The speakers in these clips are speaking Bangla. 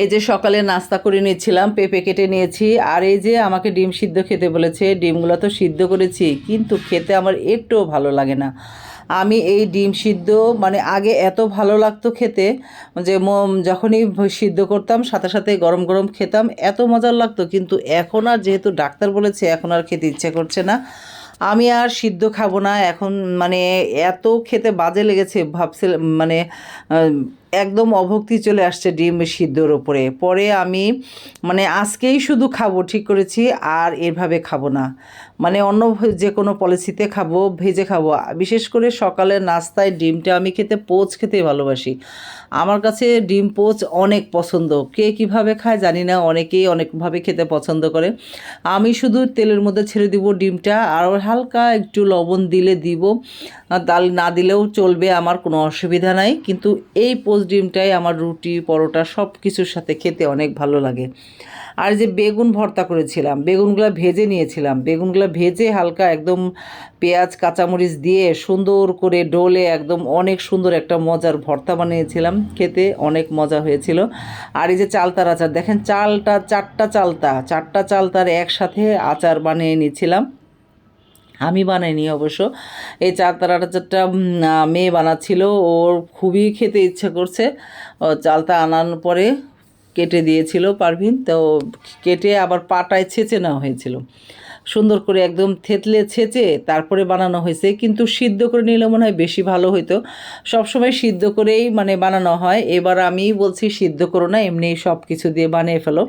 এই যে সকালে নাস্তা করে নিয়েছিলাম, পেঁপে কেটে নিয়েছি, আর এই যে আমাকে ডিম সিদ্ধ খেতে বলেছে, ডিমগুলো তো সিদ্ধ করেছি, কিন্তু খেতে আমার একটুও ভালো লাগে না। আমি এই ডিম সিদ্ধ মানে আগে এত ভালো লাগতো খেতে, যে যখনই সিদ্ধ করতাম, সাথে সাথে গরম গরম খেতাম, এত মজার লাগতো, কিন্তু এখন আর যেহেতু ডাক্তার বলেছে, এখন আর খেতে ইচ্ছে করছে না। আমি আর সিদ্ধ খাব না, এখন মানে এত খেতে বাজে লেগেছে, ভাবছিলাম মানে একদম অভক্তি চলে আসছে ডিম সিদ্ধর ওপরে পরে আমি মানে আজকেই শুধু খাব, ঠিক করেছি, আর এভাবে খাব না। মানে অন্য যে কোনো পলিসিতে খাব, ভেজে খাব। বিশেষ করে সকালের নাস্তায় ডিমটা আমি খেতে, পোচ খেতে ভালোবাসি। আমার কাছে ডিম পোচ অনেক পছন্দ। কে কীভাবে খায় জানি না, অনেকেই অনেকভাবে খেতে পছন্দ করে। আমি শুধু তেলের মধ্যে ছেড়ে দিব ডিমটা, আর হালকা একটু লবণ দিলে দিব। ডাল না দিলেও চলবে, আমার কোনো অসুবিধা নাই। কিন্তু এই পোচ ডিমটাই আমার রুটি, পরোটা সব কিছুর সাথে খেতে অনেক ভালো লাগে। আর যে বেগুন ভর্তা করেছিলাম, বেগুনগুলো ভেজে নিয়েছিলাম। বেগুনগুলো ভেজে হালকা একদম পেঁয়াজ, কাঁচামরিচ দিয়ে সুন্দর করে ডোলে একদম অনেক সুন্দর একটা মজার ভর্তা বানিয়েছিলাম খেতে, অনেক মজা হয়েছিল। আর এই যে চালতার আচার, দেখেন চালটা, চারটা চালতা, চারটা চালতার একসাথে আচার বানিয়ে নিয়েছিলাম। আমি বানাইনি অবশ্য। এই চার তারাটা চারটা মেয়ে বানাচ্ছিল, ওর খুবই খেতে ইচ্ছে করছে। ও চালটা আনানোর পরে কেটে দিয়েছিল পারভিন, তো কেটে আবার পাটায় ছেঁচে নেওয়া হয়েছিল। সুন্দর করে একদম থেতলে ছেঁচে তারপরে বানানো হয়েছে, কিন্তু সিদ্ধ করে নিলে মনে হয় বেশি ভালো হতো সবসময় সিদ্ধ করেই মানে বানানো হয়। এবার আমি বলছি, সিদ্ধ করো না, এমনি সব কিছু দিয়ে বানিয়ে ফেলো।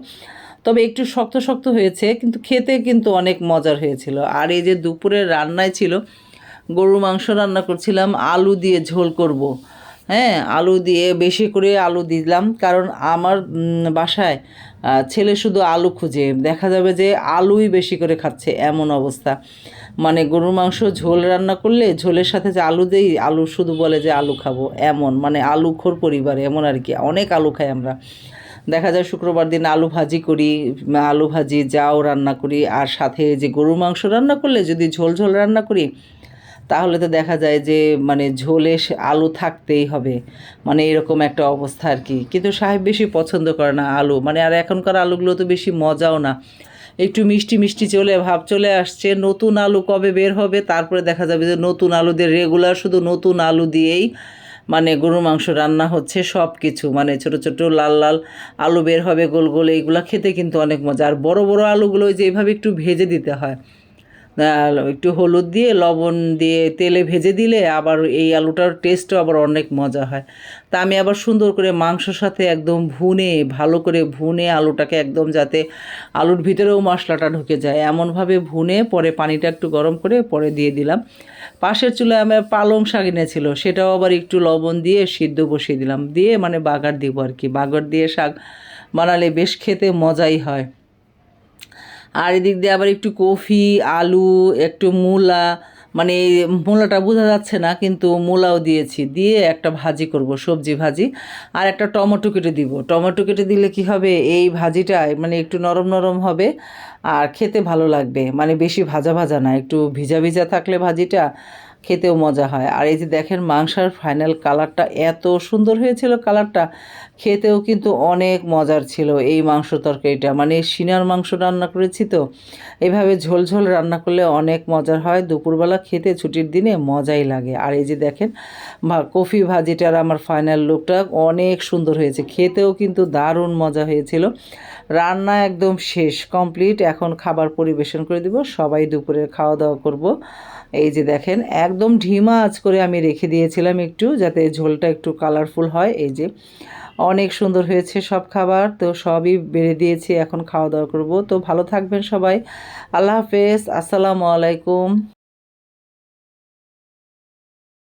তবে একটু শক্ত শক্ত হয়েছে, কিন্তু খেতে কিন্তু অনেক মজার হয়েছিল। আর এই যে দুপুরের রান্নায় ছিল, গরুর মাংস রান্না করছিলাম, আলু দিয়ে ঝোল করব। হ্যাঁ আলু দিয়ে বেশি করে আলু দিলাম, কারণ আমার বাসায় ছেলে শুধু আলু খুঁজে। দেখা যাবে যে আলুই বেশি করে খাচ্ছে, এমন অবস্থা। মানে গরুর মাংস ঝোল রান্না করলে ঝোলের সাথে যে আলু দেই, আলু শুধু বলে যে আলু খাব, এমন। মানে আলু খোর পরিবার, এমন আর কি। অনেক আলু খাই আমরা। দেখা যায় শুক্রবার দিন আলু ভাজি করি, আলু ভাজি, যাও রান্না করি, আর সাথে যে গরুর মাংস রান্না করলে যদি ঝোল ঝোল রান্না করি, তাহলে তো দেখা যায় যে মানে ঝোলে আলু থাকতেই হবে। মানে এরকম একটা অবস্থা আর কি। কিন্তু সাহেব বেশি পছন্দ করে না আলু। মানে আর এখনকার আলুগুলো তো বেশি মজাও না। একটু মিষ্টি মিষ্টি চলে, ভাব চলে আসছে, নতুন আলু কবে বের হবে? তারপরে দেখা যাবে যে নতুন আলু দিয়ে রেগুলার শুধু নতুন আলু দিয়েই মানে গরুর মাংস রান্না হচ্ছে সব কিছু মানে ছোট ছোট লাল লাল আলু বের হবে, গোল গোল, এইগুলো খেতে কিন্তু অনেক মজা। আর বড় বড় আলুগুলো যে এইভাবে একটু ভেজে দিতে হয়। একটু হলুদ দিয়ে, লবণ দিয়ে তেলে ভেজে দিলে আবার এই আলুটার টেস্টও আবার অনেক মজা হয়। তা আমি আবার সুন্দর করে মাংসর সাথে একদম ভুনে, ভালো করে ভুনে আলুটাকে একদম যাতে আলুর ভিতরেও মশলাটা ঢুকে যায়। এমনভাবে ভুনে পরে পানিটা একটু গরম করে পরে দিয়ে দিলাম। পাশের চুলায় আমার পালং শাক এনেছিল, সেটাও আবার একটু লবণ দিয়ে সিদ্ধ বসিয়ে দিলাম। দিয়ে মানে বাগার দিব আর কি। বাগার দিয়ে শাক বানালে বেশ খেতে মজাই হয়। আর এদিক দিয়ে আবার একটু কফি, আলু, একটু মূলা মানে মূলাটা বোঝা যাচ্ছে না, কিন্তু মূলাও দিয়েছি। দিয়ে একটা ভাজি করব, সবজি ভাজি, আর একটা টমেটো কেটে দিব। টমেটো কেটে দিলে কি হবে? এই ভাজিটা মানে একটু নরম নরম হবে, আর খেতে ভালো লাগবে। মানে বেশি ভাজা ভাজা না, একটু ভিজা ভিজা থাকলে ভাজিটা খেতেও মজা হয়। আর এই যে দেখেন মাংসের ফাইনাল কালারটা এত সুন্দর হয়েছিল কালারটা খেতেও কিন্তু অনেক মজার ছিল এই মাংস তরকারিটা। মানে সিনার মাংস রান্না করেছি তো, এভাবে ঝোল ঝোল রান্না করলে অনেক মজার হয়। দুপুরবেলা খেতে ছুটির দিনে মজাই লাগে। আর এই যে দেখেন কফি ভাজিটার আমার ফাইনাল লুকটা অনেক সুন্দর হয়েছে। খেতেও কিন্তু দারুণ মজা হয়েছিল। রান্না একদম শেষ কমপ্লিট এখন খাবার পরিবেশন করে দিব। সবাই দুপুরের খাওয়া দাওয়া করব। এই যে দেখেন, একদম ঢিমা আঁচ করে আমি রেখে দিয়েছিলাম একটু যাতে ঝোলটা একটু কালারফুল হয়। এই যে অনেক সুন্দর হয়েছে সব খাবার, তো সবই বেড়ে দিয়েছি, এখন খাওয়া দাওয়া করব। তো ভালো থাকবেন সবাই। আল্লাহ হাফেজ, আসসালামু আলাইকুম।